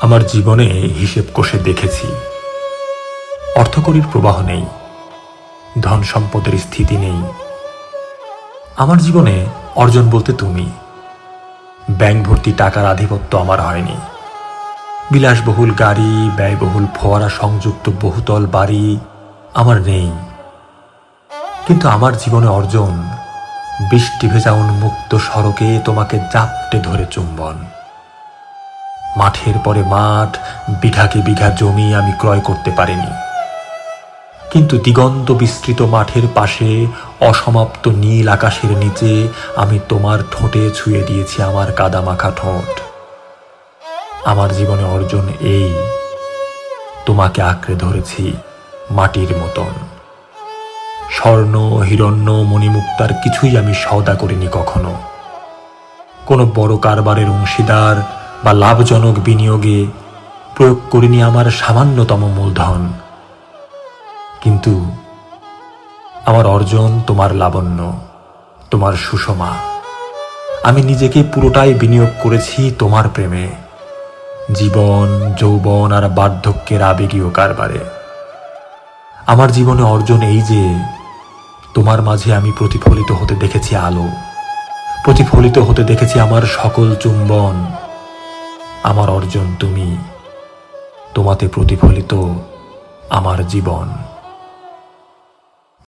আমার জীবনে হিসেব কষে দেখেছি। অর্থকরীর প্রবাহ নেই, ধন সম্পদের স্থিতি নেই। আমার জীবনে অর্জন বলতে তুমি। ব্যাংক ভর্তি টাকার আধিপত্য আমার হয়নি। বিলাসবহুল গাড়ি, ব্যয়বহুল ফোয়ারা, সংযুক্ত বহুতল বাড়ি আমার নেই। কিন্তু আমার জীবনে অর্জন বৃষ্টি ভেজা উন্মুক্ত সড়কে তোমাকে জাপটে ধরে চুম্বন। মাঠের পরে মাঠ, বিঘাকে বিঘা জমি আমি ক্রয় করতে পারিনি। কিন্তু দিগন্ত বিস্তৃত মাঠের পাশে, অসমাপ্ত নীল আকাশের নিচে আমি তোমার ঠোঁটে ছুঁয়ে দিয়েছি আমার কাদামাখা ঠোঁট। আমার জীবনে অর্জন এই, তোমাকে আঁকড়ে ধরেছি মাটির মতন। স্বর্ণ, হিরণ্য, মণিমুক্তার কিছুই আমি সওদা করিনি কখনো। কোনো বড় কারবারের অংশীদার বা লাভজনক বিনিয়োগে প্রয়োগ করিনি আমার সামান্যতম মূলধন। কিন্তু আমার অর্জন তোমার লাবণ্য, তোমার সুষমা। আমি নিজেকে পুরোটাই বিনিয়োগ করেছি তোমার প্রেমে, জীবন, যৌবন আর বার্ধক্যের আবেগীয় কারবারে। আমার জীবনে অর্জন এই যে, তোমার মাঝে আমি প্রতিফলিত হতে দেখেছি আলো, প্রতিফলিত হতে দেখেছি আমার সকল চুম্বন। আমার অর্জন তুমি। তোমাতে প্রতিফলিত আমার জীবন।